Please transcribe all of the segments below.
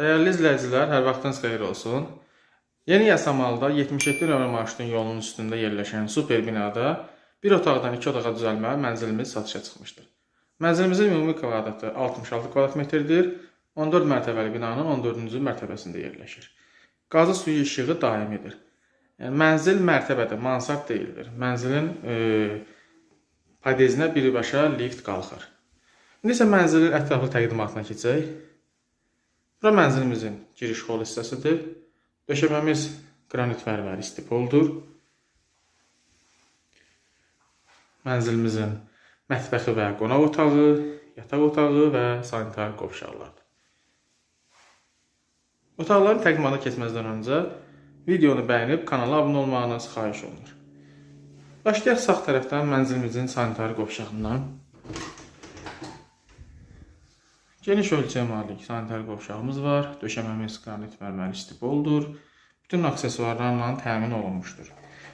Dəyərli izləyicilər, hər vaxtınız xeyir olsun. Yeni Yasamalda 77 nömrə marşrutun yolunun üstündə yerləşən super binada bir otaqdan iki otağa düzəlmə mənzilimiz satışa çıxmışdır. Mənzilimizin ümumi kvadratı 66 kvadrat metrdir. 14 mərtəbəli binanın 14-cü mərtəbəsində yerləşir. Qazı suyu işığı daimidir. Yəni mənzil mərtəbədə mansard deyildir. Mənzilin e, padezinə birbaşa lift qalxır. İndi isə mənzilin ətraflı təqdimatına keçək. Bura mənzilimizin giriş hol hissəsidir. Döşəməmiz qranit mərməri istipoldur. Mənzilimizin mətbəxi və qonaq otağı, yataq otağı və sanitar qovşaqlardır. Otaqların təqdimatına keçməzdən öncə videonu bəyənib kanala abunə olmağınız xahiş olunur. Başlayaq sağ tərəfdən mənzilimizin sanitar qovşağından. Geniş ölçəyə malik sanitar qovşağımız var. Döşəməmiz qranit mərməri stipoldur. Bütün aksesuarlarla təmin olunmuşdur.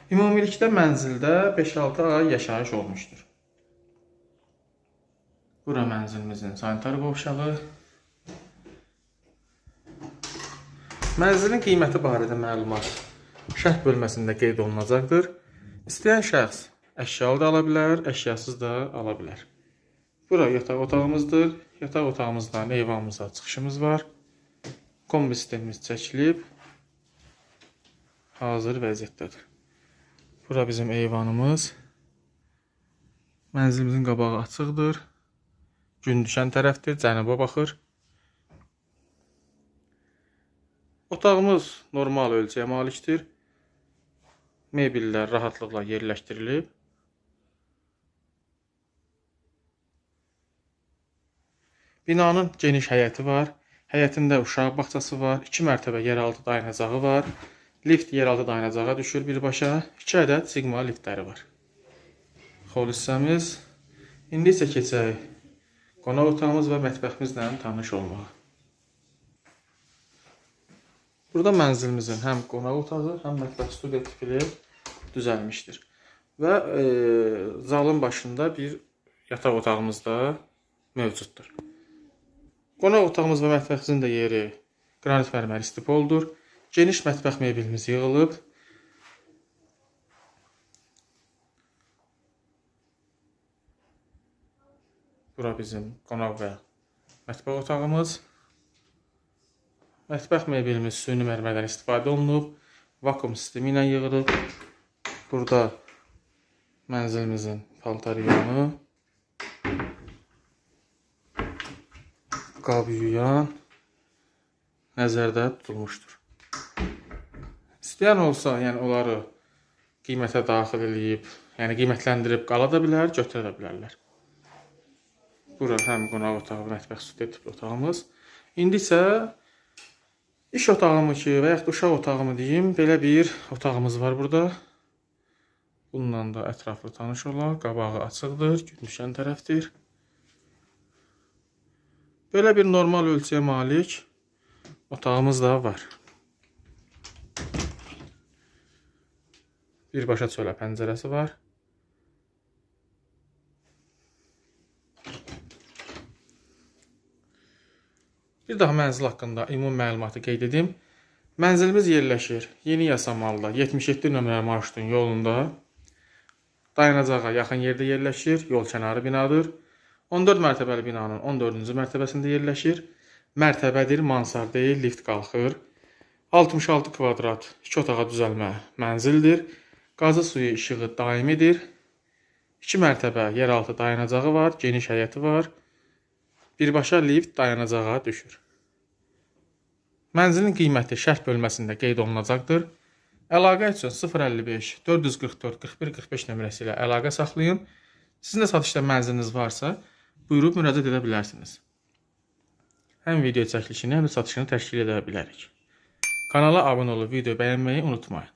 Ümumilikdə mənzildə 5-6 ay yaşayış olmuşdur. Bura mənzilimizin sanitar qovşağı. Mənzilin qiyməti barədə məlumat şərh bölməsində qeyd olunacaqdır. İstəyən şəxs əşyalı da ala bilər, əşyasız da ala bilər. Bura yataq otağımızdır. Yataq otağımızdan eyvanımıza çıxışımız var. Kombi sistemimiz çəkilib hazır vəziyyətdədir. Bura bizim eyvanımız. Mənzilimizin qabağı açıqdır. Gün düşən tərəfdir, cənuba baxır. Otağımız normal ölçəyə malikdir. Mebellər rahatlıqla yerləşdirilib. Binanın geniş həyəti var. Həyətində uşaq bağçası var. 2 mərtəbə yeraltı dayanacağı var. Lift yeraltı dayanacağa düşür birbaşa. 2 ədəd Sigma liftləri var. Xol hissəmiz. İndi isə keçək qonaq otağımız və mətbəximizlə tanış olmağa. Burada mənzilimizin həm qonaq otağı, həm mətbəx studiya tipli düzəlmişdir. Və e, zalın başında bir yataq otağımız da mövcuddur. Qonaq otağımız və mətbəximizin də yeri qranit mərmər istipoldur. Geniş mətbəx mebelimiz yığılıb. Bura bizim qonaq və mətbəx otağımız. Mətbəx mebelimiz süni mərmərdən istifadə olunub. Vakuum sistemi ilə yığılıb. Burada mənzilimizin paltaryanı, qab yuyan nəzərdə tutulmuşdur. İstəyən olsa, yəni onları qiymətə daxil eləyib, yəni qiymətləndirib qala da bilər, götürə də bilərlər. Bura həm qonaq otağı, mətbəx studiya tipli otağımız. İndi isə iş otağımı ki, və yaxud uşaq otağımı deyim, belə bir otağımız var burada. Bununla da ətraflı tanış olaq. Qabağı açıqdır, gün düşən tərəfdir. Belə bir normal ölçüyə malik otağımız da var. Birbaşa çölə pəncərəsi var. Bir daha mənzil haqqında ümumi məlumatı qeyd edim. Mənzilimiz yerləşir Yeni Yasamalda 77 nömrəli marşrutun yolunda. Dayanacağa yaxın yerdə yerləşir, yol kənarı binadır. 14 mərtəbəli binanın 14-cü mərtəbəsində yerləşir. Mərtəbədir, mansard deyil, lift qalxır. 66 kvadrat 2 otağa düzəlmə mənzildir. Qazı suyu işığı daimidir. 2 mərtəbə yeraltı dayanacağı var, geniş həyəti var. Birbaşa lift dayanacağa düşür. Mənzilin qiyməti şərh bölməsində qeyd olunacaqdır. Əlaqə üçün 055 444 41 45 nömrəsi ilə əlaqə saxlayın. Sizin də satışda mənziliniz varsa, buyurub müraciət edə bilərsiniz. Həm video çəkilişini, həm də satışını təşkil edə bilərik. Kanala abunə olub video bəyənməyi unutmayın.